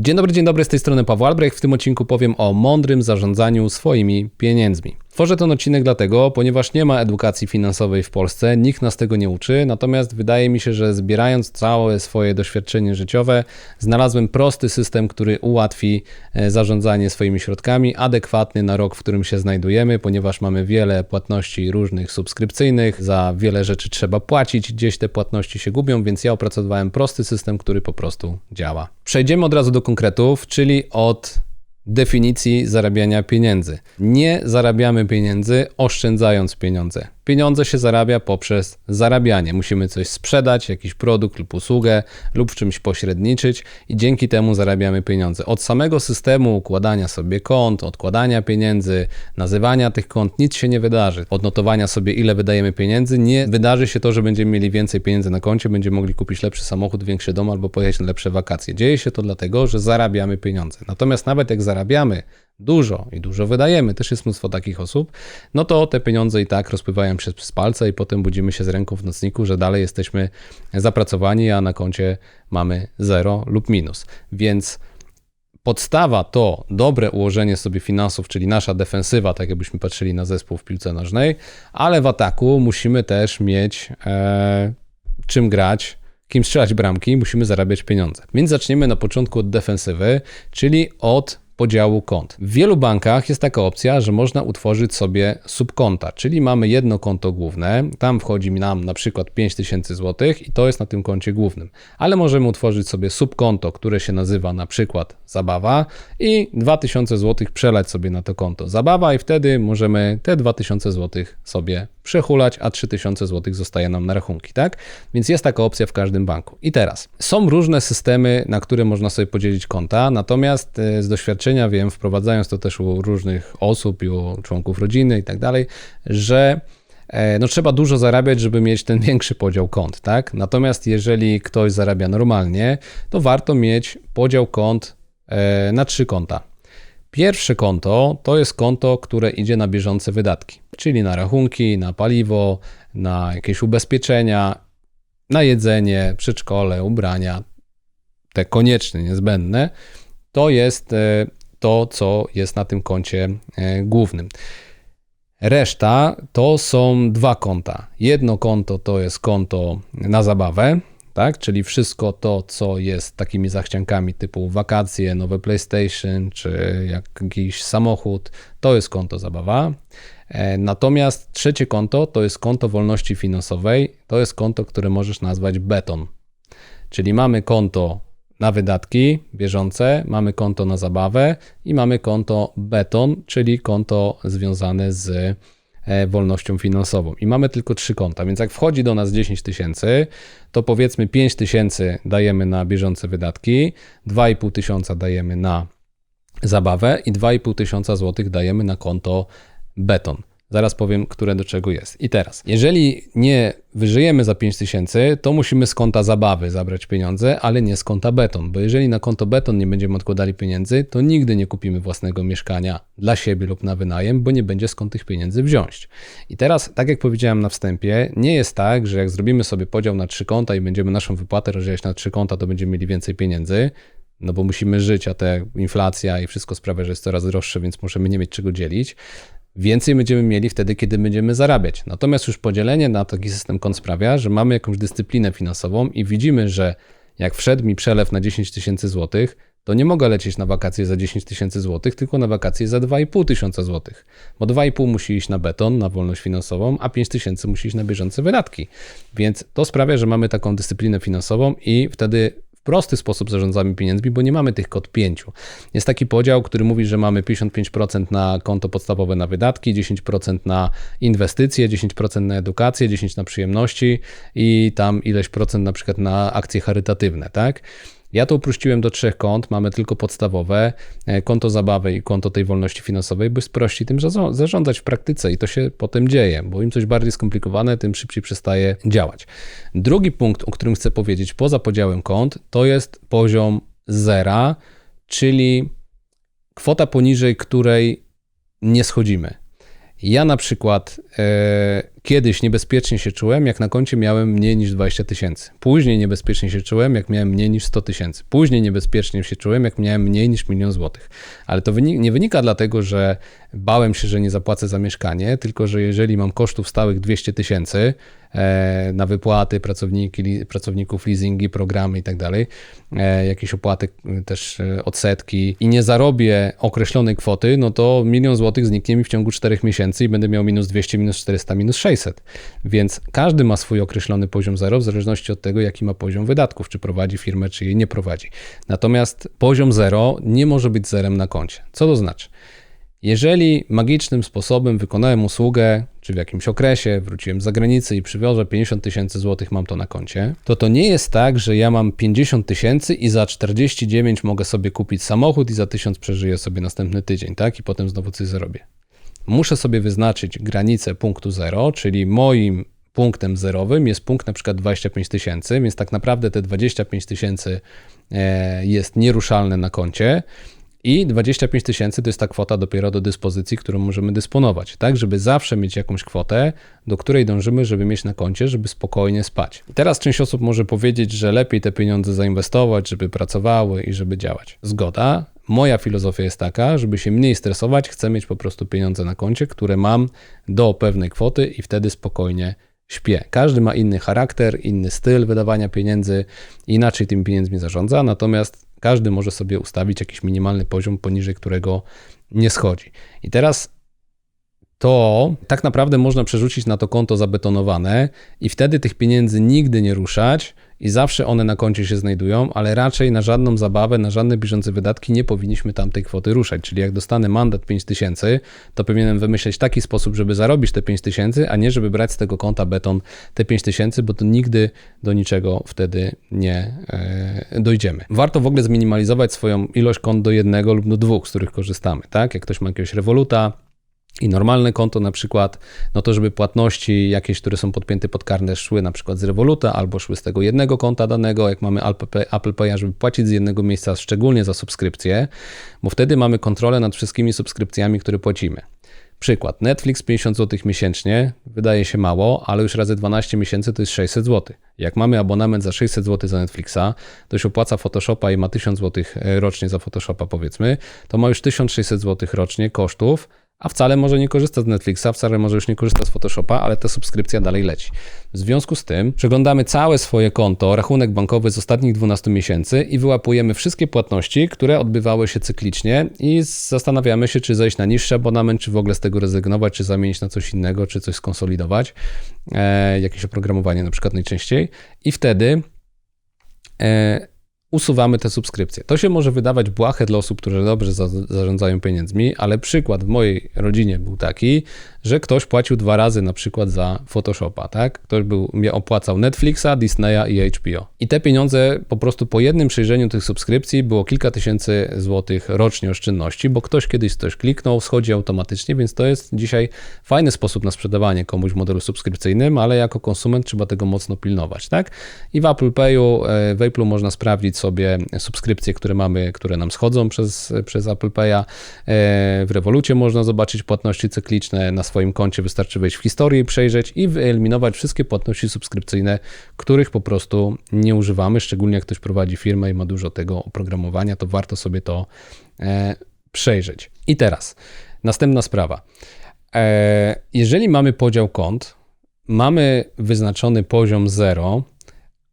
Dzień dobry, dzień dobry, z tej strony Paweł Albrecht. W tym odcinku powiem o mądrym zarządzaniu swoimi pieniędzmi. Tworzę ten odcinek dlatego, ponieważ nie ma edukacji finansowej w Polsce, nikt nas tego nie uczy, natomiast wydaje mi się, że zbierając całe swoje doświadczenie życiowe, znalazłem prosty system, który ułatwi e, zarządzanie swoimi środkami, adekwatny na rok, w którym się znajdujemy, ponieważ mamy wiele płatności różnych subskrypcyjnych, za wiele rzeczy trzeba płacić, gdzieś te płatności się gubią, więc ja opracowałem prosty system, który po prostu działa. Przejdziemy od razu do konkretów, czyli od definicji zarabiania pieniędzy. Nie zarabiamy pieniędzy oszczędzając pieniądze. Pieniądze się zarabia poprzez zarabianie. Musimy coś sprzedać, jakiś produkt lub usługę, lub w czymś pośredniczyć i dzięki temu zarabiamy pieniądze. Od samego systemu układania sobie kont, odkładania pieniędzy, nazywania tych kont, nic się nie wydarzy. Od notowania sobie, ile wydajemy pieniędzy, nie wydarzy się to, że będziemy mieli więcej pieniędzy na koncie, będziemy mogli kupić lepszy samochód, większy dom albo pojechać na lepsze wakacje. Dzieje się to dlatego, że zarabiamy pieniądze. Natomiast nawet jak zarabiamy dużo i dużo wydajemy, też jest mnóstwo takich osób, no to te pieniądze i tak rozpływają się przez palce i potem budzimy się z ręką w nocniku, że dalej jesteśmy zapracowani, a na koncie mamy zero lub minus. Więc podstawa to dobre ułożenie sobie finansów, czyli nasza defensywa, tak jakbyśmy patrzyli na zespół w piłce nożnej, ale w ataku musimy też mieć e, czym grać, kim strzelać bramki, musimy zarabiać pieniądze. Więc zaczniemy na początku od defensywy, czyli od podziału kont. W wielu bankach jest taka opcja, że można utworzyć sobie subkonta, czyli mamy jedno konto główne, tam wchodzi nam na przykład 5000 zł i to jest na tym koncie głównym, ale możemy utworzyć sobie subkonto, które się nazywa na przykład zabawa i 2000 zł przelać sobie na to konto zabawa i wtedy możemy te 2000 zł sobie przehulać, a 3000 zł zostaje nam na rachunki, tak? Więc jest taka opcja w każdym banku. I teraz, są różne systemy, na które można sobie podzielić konta, natomiast e, z doświadczenia wiem, wprowadzając to też u różnych osób i u członków rodziny i tak dalej, że e, no trzeba dużo zarabiać, żeby mieć ten większy podział kont, tak? Natomiast jeżeli ktoś zarabia normalnie, to warto mieć podział kont e, na trzy konta. Pierwsze konto to jest konto, które idzie na bieżące wydatki, czyli na rachunki, na paliwo, na jakieś ubezpieczenia, na jedzenie, przedszkole, ubrania, te konieczne, niezbędne. To jest e, to, co jest na tym koncie e, głównym. Reszta to są dwa konta. Jedno konto to jest konto na zabawę, tak? Czyli wszystko to, co jest takimi zachciankami typu wakacje, nowe PlayStation czy jakiś samochód, to jest konto zabawa. E, natomiast trzecie konto to jest konto wolności finansowej, to jest konto, które możesz nazwać beton. Czyli mamy konto na wydatki bieżące, mamy konto na zabawę i mamy konto beton, czyli konto związane z wolnością finansową. I mamy tylko trzy konta, więc jak wchodzi do nas 10 tysięcy, to powiedzmy 5 tysięcy dajemy na bieżące wydatki, 2,5 tysiąca dajemy na zabawę i 2,5 tysiąca złotych dajemy na konto beton. Zaraz powiem, które do czego jest. I teraz, jeżeli nie wyżyjemy za 5000, to musimy z konta zabawy zabrać pieniądze, ale nie z konta beton, bo jeżeli na konto beton nie będziemy odkładali pieniędzy, to nigdy nie kupimy własnego mieszkania dla siebie lub na wynajem, bo nie będzie skąd tych pieniędzy wziąć. I teraz, tak jak powiedziałem na wstępie, nie jest tak, że jak zrobimy sobie podział na trzy konta i będziemy naszą wypłatę rozdzielać na trzy konta, to będziemy mieli więcej pieniędzy, no bo musimy żyć, a te inflacja i wszystko sprawia, że jest coraz droższe, więc możemy nie mieć czego dzielić. Więcej będziemy mieli wtedy, kiedy będziemy zarabiać. Natomiast już podzielenie na taki system kont sprawia, że mamy jakąś dyscyplinę finansową i widzimy, że jak wszedł mi przelew na 10 tysięcy złotych, to nie mogę lecieć na wakacje za 10 tysięcy złotych, tylko na wakacje za 2,5 tysiąca złotych. Bo 2,5 musi iść na beton, na wolność finansową, a 5 tysięcy musi iść na bieżące wydatki. Więc to sprawia, że mamy taką dyscyplinę finansową i wtedy prosty sposób zarządzamy pieniędzmi, bo nie mamy tych kod pięciu. Jest taki podział, który mówi, że mamy 55% na konto podstawowe na wydatki, 10% na inwestycje, 10% na edukację, 10% na przyjemności i tam ileś procent na przykład na akcje charytatywne, tak? Ja to uprościłem do trzech kont, mamy tylko podstawowe, e, konto zabawy i konto tej wolności finansowej, by sprościć tym zarządzać w praktyce i to się potem dzieje, bo im coś bardziej skomplikowane, tym szybciej przestaje działać. Drugi punkt, o którym chcę powiedzieć poza podziałem kont, to jest poziom zera, czyli kwota poniżej której nie schodzimy. Ja na przykład, e, Kiedyś niebezpiecznie się czułem, jak na koncie miałem mniej niż 20 tysięcy. Później niebezpiecznie się czułem, jak miałem mniej niż 100 tysięcy. Później niebezpiecznie się czułem, jak miałem mniej niż milion złotych. Ale to nie wynika dlatego, że bałem się, że nie zapłacę za mieszkanie, tylko że jeżeli mam kosztów stałych 200 tysięcy, na wypłaty pracowniki, pracowników, leasingi, programy i tak e, jakieś opłaty też e, odsetki i nie zarobię określonej kwoty, no to milion złotych zniknie mi w ciągu 4 miesięcy i będę miał minus 200, minus 400, minus 600. Więc każdy ma swój określony poziom zero w zależności od tego, jaki ma poziom wydatków, czy prowadzi firmę, czy jej nie prowadzi. Natomiast poziom zero nie może być zerem na koncie. Co to znaczy? Jeżeli magicznym sposobem wykonałem usługę, czy w jakimś okresie wróciłem z zagranicy i przywiozę 50 tysięcy złotych, mam to na koncie, to to nie jest tak, że ja mam 50 tysięcy i za 49 mogę sobie kupić samochód i za 1000 przeżyję sobie następny tydzień, tak? I potem znowu coś zarobię. Muszę sobie wyznaczyć granicę punktu zero, czyli moim punktem zerowym jest punkt na przykład 25 tysięcy, więc tak naprawdę te 25 tysięcy e, jest nieruszalne na koncie i 25 tysięcy to jest ta kwota dopiero do dyspozycji, którą możemy dysponować, tak, żeby zawsze mieć jakąś kwotę, do której dążymy, żeby mieć na koncie, żeby spokojnie spać. I teraz część osób może powiedzieć, że lepiej te pieniądze zainwestować, żeby pracowały i żeby działać. Zgoda. Moja filozofia jest taka, żeby się mniej stresować, chcę mieć po prostu pieniądze na koncie, które mam do pewnej kwoty i wtedy spokojnie śpię. Każdy ma inny charakter, inny styl wydawania pieniędzy, inaczej tymi pieniędzmi zarządza, natomiast każdy może sobie ustawić jakiś minimalny poziom, poniżej którego nie schodzi. I teraz to tak naprawdę można przerzucić na to konto zabetonowane i wtedy tych pieniędzy nigdy nie ruszać i zawsze one na koncie się znajdują, ale raczej na żadną zabawę, na żadne bieżące wydatki nie powinniśmy tamtej kwoty ruszać. Czyli jak dostanę mandat 5000, to powinienem wymyśleć taki sposób, żeby zarobić te 5000, a nie żeby brać z tego konta beton te 5000, bo to nigdy do niczego wtedy nie e, dojdziemy. Warto w ogóle zminimalizować swoją ilość kont do jednego lub do dwóch, z których korzystamy. Tak? Jak ktoś ma jakiegoś rewoluta, i normalne konto na przykład, no to żeby płatności jakieś, które są podpięte pod karne szły na przykład z Revoluta albo szły z tego jednego konta danego, jak mamy Apple Pay, Apple Pay żeby płacić z jednego miejsca, szczególnie za subskrypcję, bo wtedy mamy kontrolę nad wszystkimi subskrypcjami, które płacimy. Przykład, Netflix 50 zł miesięcznie, wydaje się mało, ale już razy 12 miesięcy to jest 600 zł. Jak mamy abonament za 600 zł za Netflixa, to się opłaca Photoshopa i ma 1000 zł rocznie za Photoshopa powiedzmy, to ma już 1600 zł rocznie kosztów, a wcale może nie korzysta z Netflixa, wcale może już nie korzysta z Photoshopa, ale ta subskrypcja dalej leci. W związku z tym przeglądamy całe swoje konto, rachunek bankowy z ostatnich 12 miesięcy i wyłapujemy wszystkie płatności, które odbywały się cyklicznie i zastanawiamy się, czy zejść na niższy abonament, czy w ogóle z tego rezygnować, czy zamienić na coś innego, czy coś skonsolidować, e, jakieś oprogramowanie na przykład najczęściej i wtedy e, usuwamy te subskrypcje. To się może wydawać błahe dla osób, które dobrze za, zarządzają pieniędzmi, ale przykład w mojej rodzinie był taki, że ktoś płacił dwa razy na przykład za Photoshopa, tak? Ktoś był, opłacał Netflixa, Disneya i HBO. I te pieniądze po prostu po jednym przejrzeniu tych subskrypcji było kilka tysięcy złotych rocznie oszczędności, bo ktoś kiedyś coś kliknął, schodzi automatycznie, więc to jest dzisiaj fajny sposób na sprzedawanie komuś w modelu subskrypcyjnym, ale jako konsument trzeba tego mocno pilnować, tak? I w Apple Payu, e, w Apple można sprawdzić sobie subskrypcje, które mamy, które nam schodzą przez, przez Apple Pay'a. E, w Revolucie można zobaczyć płatności cykliczne na swoim koncie wystarczy wejść w historię, przejrzeć i wyeliminować wszystkie płatności subskrypcyjne, których po prostu nie używamy, szczególnie jak ktoś prowadzi firmę i ma dużo tego oprogramowania, to warto sobie to e, przejrzeć. I teraz następna sprawa. E, jeżeli mamy podział kont, mamy wyznaczony poziom 0,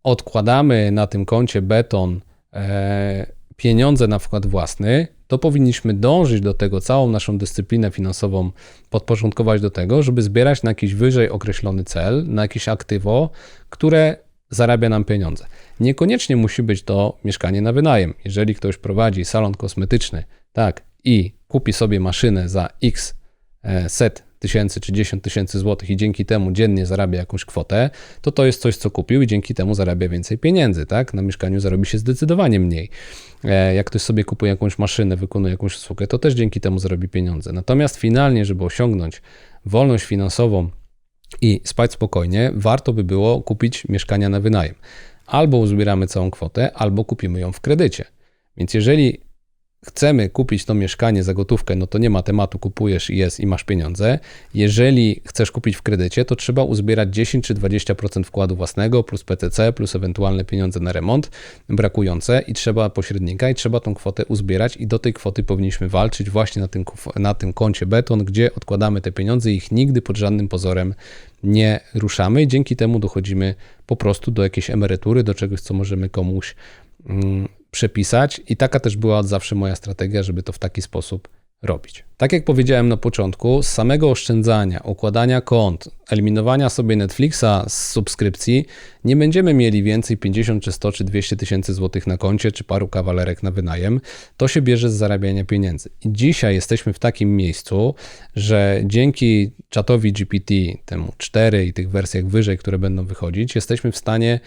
odkładamy na tym koncie beton e, pieniądze na wkład własny, to powinniśmy dążyć do tego, całą naszą dyscyplinę finansową podporządkować do tego, żeby zbierać na jakiś wyżej określony cel, na jakieś aktywo, które zarabia nam pieniądze. Niekoniecznie musi być to mieszkanie na wynajem. Jeżeli ktoś prowadzi salon kosmetyczny, tak, i kupi sobie maszynę za x e, set tysięcy czy 10 tysięcy złotych i dzięki temu dziennie zarabia jakąś kwotę, to to jest coś, co kupił i dzięki temu zarabia więcej pieniędzy, tak? Na mieszkaniu zarobi się zdecydowanie mniej. E, jak ktoś sobie kupuje jakąś maszynę, wykonuje jakąś usługę, to też dzięki temu zarobi pieniądze. Natomiast finalnie, żeby osiągnąć wolność finansową i spać spokojnie, warto by było kupić mieszkania na wynajem. Albo uzbieramy całą kwotę, albo kupimy ją w kredycie. Więc jeżeli chcemy kupić to mieszkanie za gotówkę, no to nie ma tematu, kupujesz i jest i masz pieniądze. Jeżeli chcesz kupić w kredycie, to trzeba uzbierać 10 czy 20% wkładu własnego plus PCC, plus ewentualne pieniądze na remont brakujące i trzeba pośrednika i trzeba tą kwotę uzbierać i do tej kwoty powinniśmy walczyć właśnie na tym, na tym koncie beton, gdzie odkładamy te pieniądze i ich nigdy pod żadnym pozorem nie ruszamy i dzięki temu dochodzimy po prostu do jakiejś emerytury, do czegoś, co możemy komuś mm, przepisać i taka też była od zawsze moja strategia, żeby to w taki sposób robić. Tak jak powiedziałem na początku, z samego oszczędzania, układania kont, eliminowania sobie Netflixa z subskrypcji, nie będziemy mieli więcej 50 czy 100 czy 200 tysięcy złotych na koncie, czy paru kawalerek na wynajem. To się bierze z zarabiania pieniędzy. I dzisiaj jesteśmy w takim miejscu, że dzięki czatowi GPT, temu 4 i tych wersjach wyżej, które będą wychodzić, jesteśmy w stanie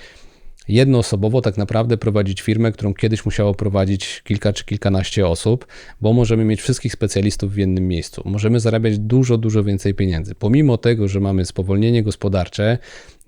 jednoosobowo tak naprawdę prowadzić firmę, którą kiedyś musiało prowadzić kilka czy kilkanaście osób, bo możemy mieć wszystkich specjalistów w jednym miejscu. Możemy zarabiać dużo, dużo więcej pieniędzy. Pomimo tego, że mamy spowolnienie gospodarcze,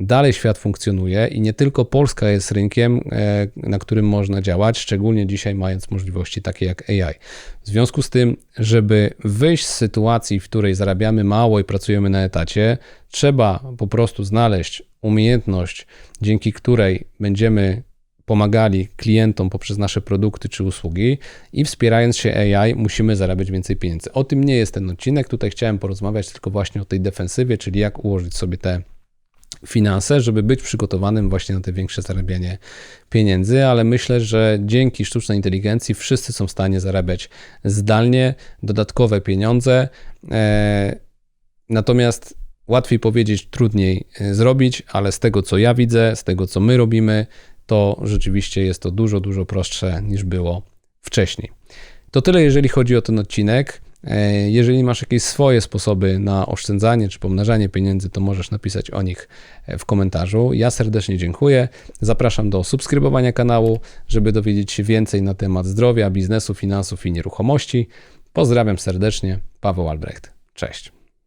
dalej świat funkcjonuje i nie tylko Polska jest rynkiem, e, na którym można działać, szczególnie dzisiaj mając możliwości takie jak AI. W związku z tym, żeby wyjść z sytuacji, w której zarabiamy mało i pracujemy na etacie, trzeba po prostu znaleźć umiejętność, dzięki której będziemy pomagali klientom poprzez nasze produkty czy usługi i wspierając się AI musimy zarabiać więcej pieniędzy. O tym nie jest ten odcinek, tutaj chciałem porozmawiać tylko właśnie o tej defensywie, czyli jak ułożyć sobie te finanse, żeby być przygotowanym właśnie na te większe zarabianie pieniędzy, ale myślę, że dzięki sztucznej inteligencji wszyscy są w stanie zarabiać zdalnie dodatkowe pieniądze. E, natomiast łatwiej powiedzieć, trudniej e, zrobić, ale z tego co ja widzę, z tego co my robimy, to rzeczywiście jest to dużo, dużo prostsze niż było wcześniej. To tyle, jeżeli chodzi o ten odcinek. E, jeżeli masz jakieś swoje sposoby na oszczędzanie czy pomnażanie pieniędzy, to możesz napisać o nich e, w komentarzu. Ja serdecznie dziękuję. Zapraszam do subskrybowania kanału, żeby dowiedzieć się więcej na temat zdrowia, biznesu, finansów i nieruchomości. Pozdrawiam serdecznie, Paweł Albrecht. Cześć.